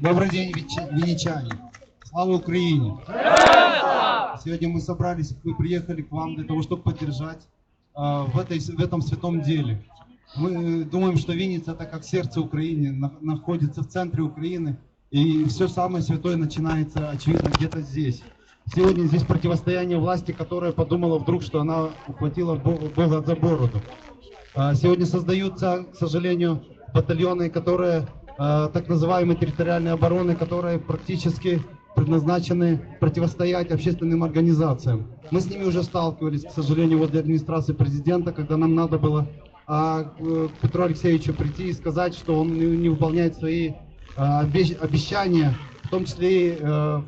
Добрый день, винничане. Слава Украине! Сегодня мы собрались, мы приехали к вам для того, чтобы поддержать а, в, этой, в этом святом деле. Мы э, думаем, что Винница это как сердце Украины, на- находится в центре Украины, и все самое святое начинается, очевидно, где-то здесь. Сегодня здесь противостояние власти, которая подумала вдруг, что она ухватила Бога за бороду. А, Сегодня создаются, к сожалению, батальоны, которые а, так называемые территориальные обороны, которые практически предназначены противостоять общественным организациям. Мы с ними уже сталкивались, к сожалению, возле администрации президента, когда нам надо было а, к э, Петру Алексеевичу прийти и сказать, что он не выполняет свои а, обещ- обещания, в том числе и э,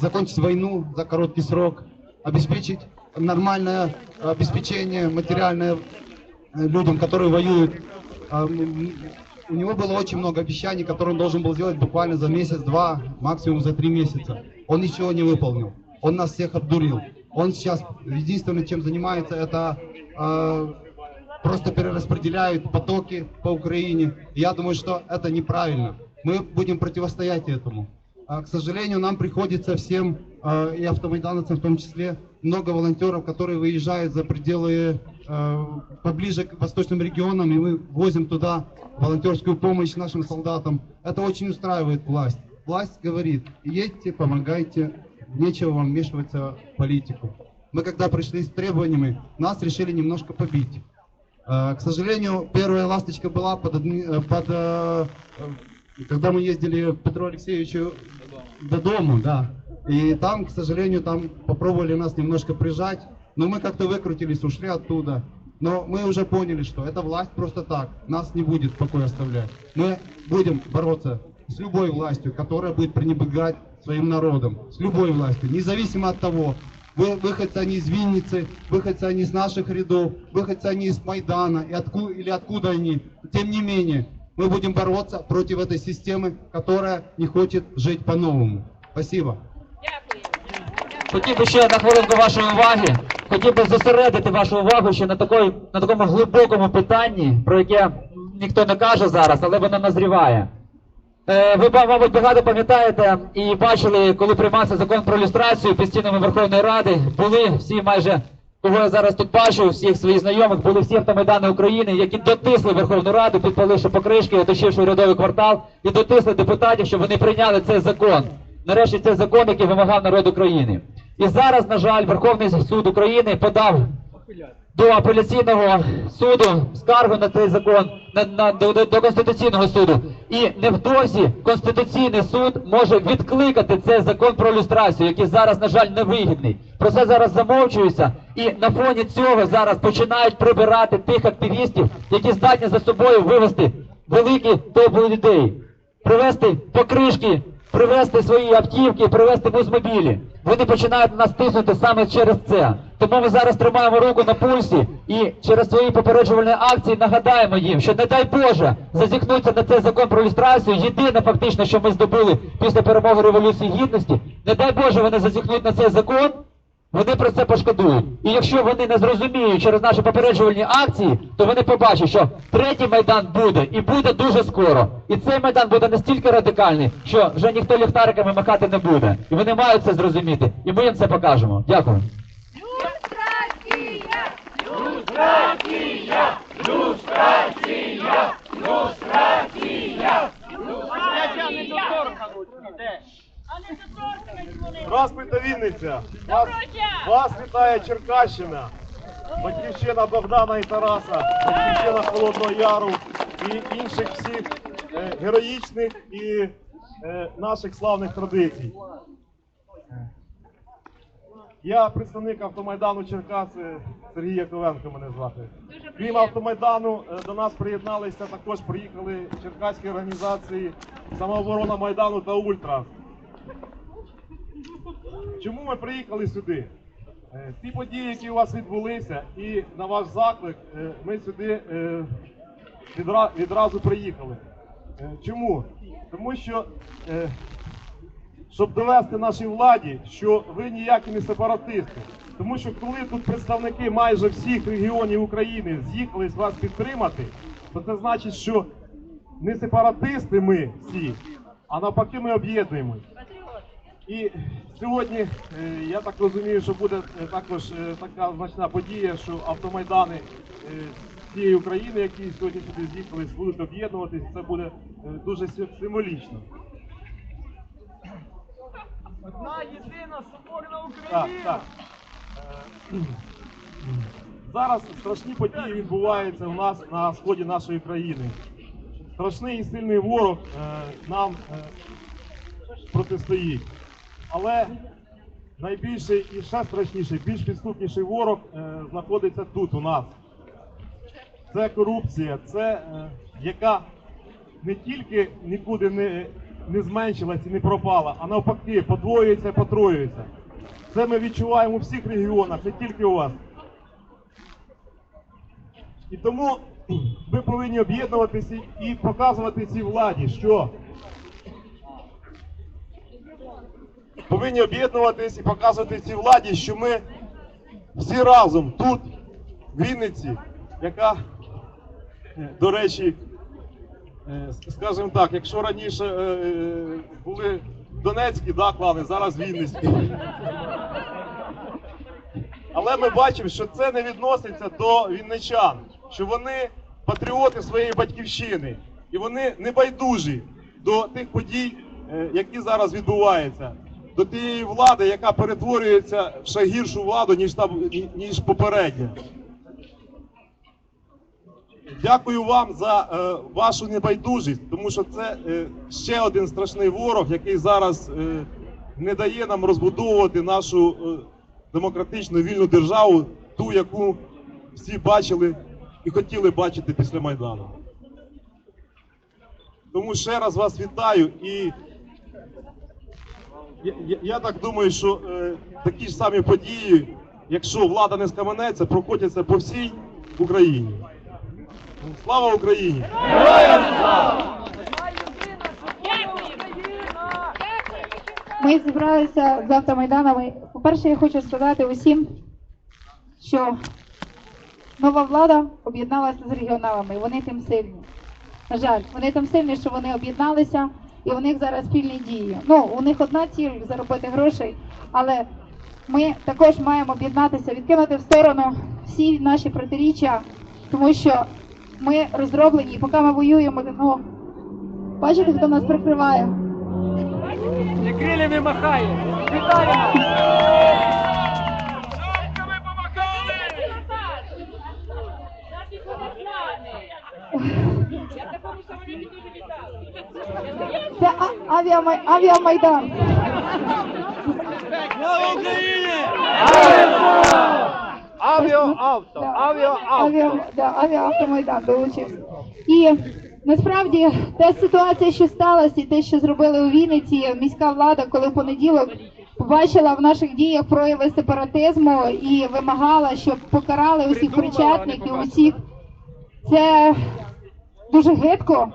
закончить войну за короткий срок, обеспечить нормальное обеспечение материальное э, людям, которые воюют. У него было очень много обещаний, которые он должен был сделать буквально за месяц-два, максимум за три месяца. Он ничего не выполнил. Он нас всех обдурил. Он сейчас единственное, чем занимается, это э, просто перераспределяют потоки по Украине. Я думаю, что это неправильно. Мы будем противостоять этому. А, К сожалению, нам приходится всем, э, и автомайдановцам в том числе, много волонтеров, которые выезжают за пределы, э, поближе к восточным регионам, и мы возим туда волонтерскую помощь нашим солдатам. Это очень устраивает власть. Власть говорит, едьте, помогайте, нечего вам вмешиваться в политику. Мы когда пришли с требованиями, нас решили немножко побить. Э, К сожалению, первая ласточка была под, э, под, э, э, когда мы ездили к Петру Алексеевичу до дома, да. И там, к сожалению, там попробовали нас немножко прижать, но мы как-то выкрутились, ушли оттуда. Но мы уже поняли, что эта власть просто так, нас не будет в оставлять. Мы будем бороться с любой властью, которая будет пренебрегать своим народом. С любой властью, независимо от того, вы, выходцы они из Винницы, выходцы они из наших рядов, выходцы они из Майдана, и отку, или откуда они. Тем не менее, мы будем бороться против этой системы, которая не хочет жить по-новому. Спасибо. Хотів би ще на хвилинку вашої уваги. Хотів би зосередити вашу увагу ще на, такої, на такому глибокому питанні, про яке ніхто не каже зараз, але воно назріває. Е, ви, мабуть, багато пам'ятаєте і бачили, коли приймався закон про люстрацію під стінами Верховної Ради, були всі майже, кого я зараз тут бачу, всіх своїх знайомих, були всі автомайдани України, які дотисли Верховну Раду, підпаливши покришки, оточивши урядовий квартал, і дотисли депутатів, щоб вони прийняли цей закон. Нарешті цей закон, який вимагав народ України. І зараз, на жаль, Верховний суд України подав до апеляційного суду скаргу на цей закон на, на до, до, конституційного суду. І невдовзі конституційний суд може відкликати цей закон про люстрацію, який зараз, на жаль, невигідний. Про це зараз замовчується, і на фоні цього зараз починають прибирати тих активістів, які здатні за собою вивести великі толпи людей, привезти покришки привезти свої автівки, привезти бузмобілі. Вони починають нас тиснути саме через це. Тому ми зараз тримаємо руку на пульсі і через свої попереджувальні акції нагадаємо їм, що не дай Боже зазіхнуться на цей закон про люстрацію. Єдине фактично, що ми здобули після перемоги революції гідності. Не дай Боже, вони зазіхнуть на цей закон. Вони про це пошкодують. І якщо вони не зрозуміють через наші попереджувальні акції, то вони побачать, що третій майдан буде і буде дуже скоро. І цей майдан буде настільки радикальний, що вже ніхто ліхтариками махати не буде. І вони мають це зрозуміти. І ми їм це покажемо. Дякую. Люстрація! А не доторкнуть вони. Здравствуйте, Вінниця! Вас, вас вітає Черкащина, батьківщина Богдана і Тараса, батьківщина Холодного Яру і інших всіх е, героїчних і е, наших славних традицій. Я представник автомайдану Черкаси Сергій Яковенко мене звати. Крім автомайдану е, до нас приєдналися також приїхали черкаські організації самооборона Майдану та Ультра. Чому ми приїхали сюди? Е, Ті події, які у вас відбулися, і на ваш заклик е, ми сюди е, відразу приїхали. Чому? Тому що, щоб довести нашій владі, що ви ніякі не сепаратисти. Тому що коли тут представники майже всіх регіонів України з'їхались вас підтримати, то це значить, що не сепаратисти ми всі, а навпаки ми об'єднуємось. І сьогодні е, я так розумію, що буде е, також е, така значна подія, що автомайдани цієї України, які сьогодні сюди з'їхались, будуть об'єднуватись. Це буде дуже символічно. Одна єдина соборна Україна. так. Е, Зараз страшні події відбуваються у нас на сході нашої країни. Страшний і сильний ворог нам протистоїть. Але найбільший і ще страшніший, більш підступніший ворог е, знаходиться тут у нас. Це корупція, це е, яка не тільки нікуди не, не зменшилась і не пропала, а навпаки подвоюється, потроюється. Це ми відчуваємо у всіх регіонах, не тільки у вас. І тому ми повинні об'єднуватися і показувати цій владі, що повинні об'єднуватись і показувати цій владі, що ми всі разом тут, в Вінниці, яка, е, до речі, е, скажімо так, якщо раніше е, були Донецькі да, клани, зараз Вінницькі. Але ми бачимо, що це не відноситься до вінничан, що вони патріоти своєї батьківщини, і вони не байдужі до тих подій, які зараз відбуваються, до тієї влади, яка перетворюється в ще гіршу владу, ніж та ніж попередня. Дякую вам за е, вашу небайдужість, тому що це е, ще один страшний ворог, який зараз е, не дає нам розбудовувати нашу е, демократичну вільну державу, ту, яку всі бачили і хотіли бачити після Майдану. Тому ще раз вас вітаю і я, я, так думаю, що е, такі ж самі події, якщо влада не скаменеться, прокотяться по всій Україні. Слава Україні! Соборна Україна. Ми зібралися з автомайданами. По-перше, я хочу сказати усім, що нова влада об'єдналася з регіоналами. Вони тим сильні. На жаль, вони тим сильні, що вони об'єдналися, і у них зараз спільні дії. Ну, у них одна ціль заробити грошей, але ми також маємо об'єднатися, відкинути в сторону всі наші протиріччя, тому що ми розроблені, і поки ми воюємо, ну, бачите, хто нас прикриває. Не крилями махає. Вітаємо. Це авіамай- авіамайдан. Авіоавто. Да. Авіоавто. Авіаавтомайдан долучився. І насправді та ситуація, що сталася, і те, що зробили у Вінниці, міська влада, коли в понеділок побачила в наших діях прояви сепаратизму і вимагала, щоб покарали усіх причетників, усіх. Це дуже гидко.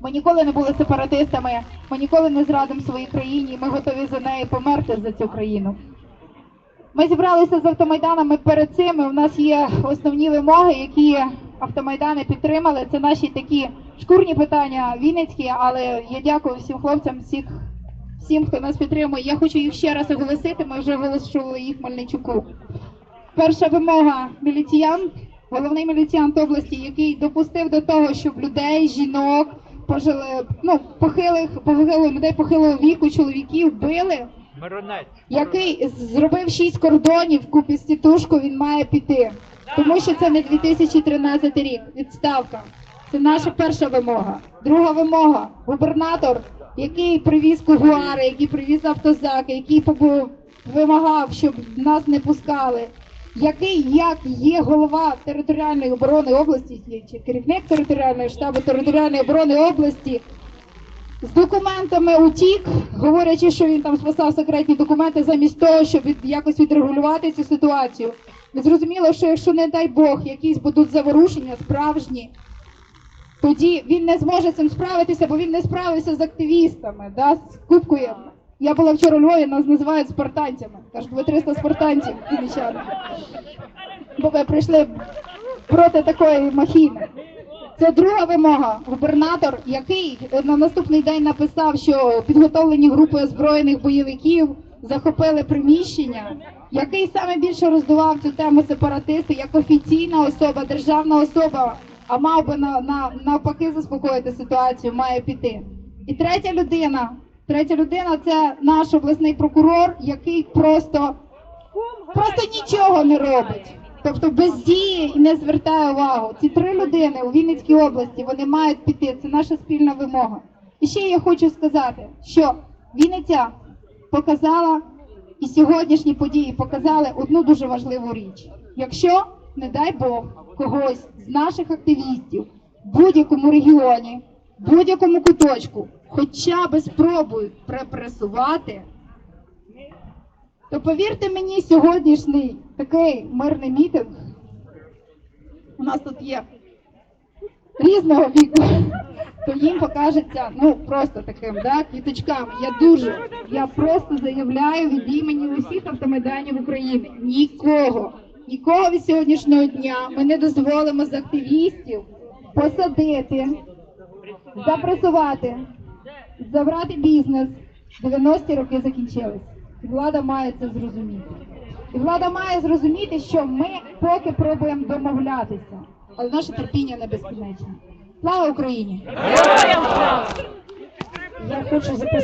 Ми ніколи не були сепаратистами, ми ніколи не зрадимо своїй країні, і ми готові за неї померти за цю країну. Ми зібралися з автомайданами перед цим. і У нас є основні вимоги, які автомайдани підтримали. Це наші такі шкурні питання вінницькі, але я дякую всім хлопцям, всіх, всім, хто нас підтримує. Я хочу їх ще раз оголосити. Ми вже оголошували їх Мельничуку. Перша вимога міліціян, головний міліціянт області, який допустив до того, щоб людей, жінок, пожили, ну, похилих, похилих людей похилого віку, чоловіків били Миронець. який зробив шість кордонів купі з тітушку, він має піти. Тому що це не 2013 рік. Відставка. Це наша перша вимога. Друга вимога губернатор, який привіз кугуари, який привіз автозаки, який вимагав, щоб нас не пускали. Який як є голова територіальної оборони області, чи керівник територіального штабу територіальної оборони області, з документами утік, говорячи, що він там спасав секретні документи замість того, щоб від, якось відрегулювати цю ситуацію. Не зрозуміло, що якщо, не дай Бог, якісь будуть заворушення справжні, тоді він не зможе цим справитися, бо він не справився з активістами, да, з кубкою. Я була вчора у Львові, нас називають спартанцями. Кажуть, ви 300 спартанців, вінничани. Бо ви прийшли проти такої махіни. Це друга вимога. Губернатор, який на наступний день написав, що підготовлені групи озброєних бойовиків захопили приміщення, який саме більше роздував цю тему сепаратисти як офіційна особа, державна особа, а мав би на, на, навпаки заспокоїти ситуацію, має піти. І третя людина. Третя людина це наш обласний прокурор, який просто просто нічого не робить. Тобто бездіє і не звертає увагу. Ці три людини у Вінницькій області вони мають піти. Це наша спільна вимога. І ще я хочу сказати, що Вінниця показала і сьогоднішні події показали одну дуже важливу річ. Якщо, не дай Бог, когось з наших активістів в будь-якому регіоні, будь-якому куточку, хоча б спробують препресувати, то повірте мені, сьогоднішній такий мирний мітинг, у нас тут є різного віку, то їм покажеться ну просто таким, да, квіточками. Я дуже, я просто заявляю від імені усіх автомайданів України. Нікого, нікого від сьогоднішнього дня ми не дозволимо з активістів посадити, запресувати, забрати бізнес. 90-ті роки закінчились. І влада має це зрозуміти. І влада має зрозуміти, що ми поки пробуємо домовлятися, але наше терпіння не безкінечне. Слава Україні! Я хочу записати.